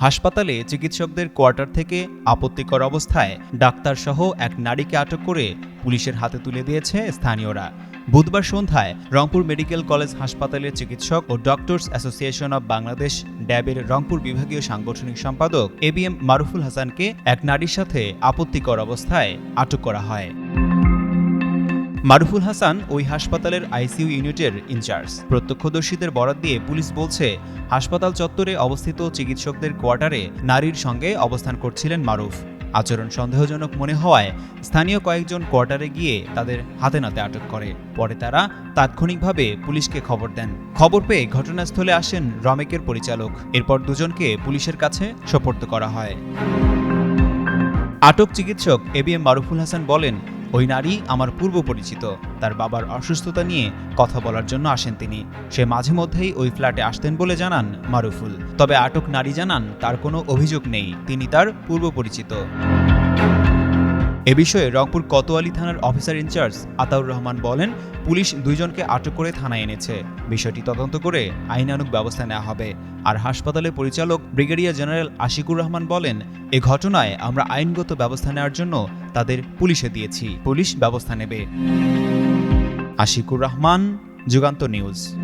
হাসপাতালে চিকিৎসকদের কোয়ার্টার থেকে আপত্তিকর অবস্থায় ডাক্তারসহ এক নারীকে আটক করে পুলিশের হাতে তুলে দিয়েছে স্থানীয়রা। বুধবার সন্ধ্যায় রংপুর মেডিকেল কলেজ হাসপাতালের চিকিৎসক ও ডক্টরস অ্যাসোসিয়েশন অব বাংলাদেশ ড্যাবের রংপুর বিভাগীয় সাংগঠনিক সম্পাদক এ বি এম মারুফুল হাসানকে এক নারীর সাথে আপত্তিকর অবস্থায় আটক করা হয়। মারুফুল হাসান ওই হাসপাতালের আইসিইউ ইউনিটের ইনচার্জ। প্রত্যক্ষদর্শীদের বরাত দিয়ে পুলিশ বলছে, হাসপাতাল চত্বরে অবস্থিত চিকিৎসকদের কোয়ার্টারে নারীর সঙ্গে অবস্থান করছিলেন মারুফ। আচরণ সন্দেহজনক মনে হওয়ায় স্থানীয় কয়েকজন কোয়ার্টারে গিয়ে তাদের হাতে নাতে আটক করে। পরে তারা তাৎক্ষণিকভাবে পুলিশকে খবর দেন। খবর পেয়ে ঘটনাস্থলে আসেন রমেকের পরিচালক। এরপর দুজনকে পুলিশের কাছে সোপর্দ করা হয়। আটক চিকিৎসক A B M Maruful Hasan বলেন ওই নারী আমার পূর্ব পরিচিত। তার বাবার অসুস্থতা নিয়ে কথা বলার জন্য আসেন তিনি। সে মাঝে মধ্যেই ওই ফ্ল্যাটে আসতেন বলে জানান মারুফুল। তবে আটক নারী জানান, তার কোনো অভিযোগ নেই। তিনি তার পূর্ব পরিচিত। এ বিষয়ে রংপুর কোতোয়ালি থানার অফিসার ইনচার্জ আতাউর রহমান বলেন, পুলিশ দুইজনকে আটক করে থানায় এনেছে। বিষয়টি তদন্ত করে আইনানুক ব্যবস্থা নেওয়া হবে। আর হাসপাতালের পরিচালক ব্রিগেডিয়ার জেনারেল আশিকুর রহমান বলেন, এ ঘটনায় আমরা আইনগত ব্যবস্থা নেওয়ার জন্য তাদের পুলিশে দিয়েছি। পুলিশ ব্যবস্থা নেবে। আশিকুর রহমান, যুগান্ত নিউজ।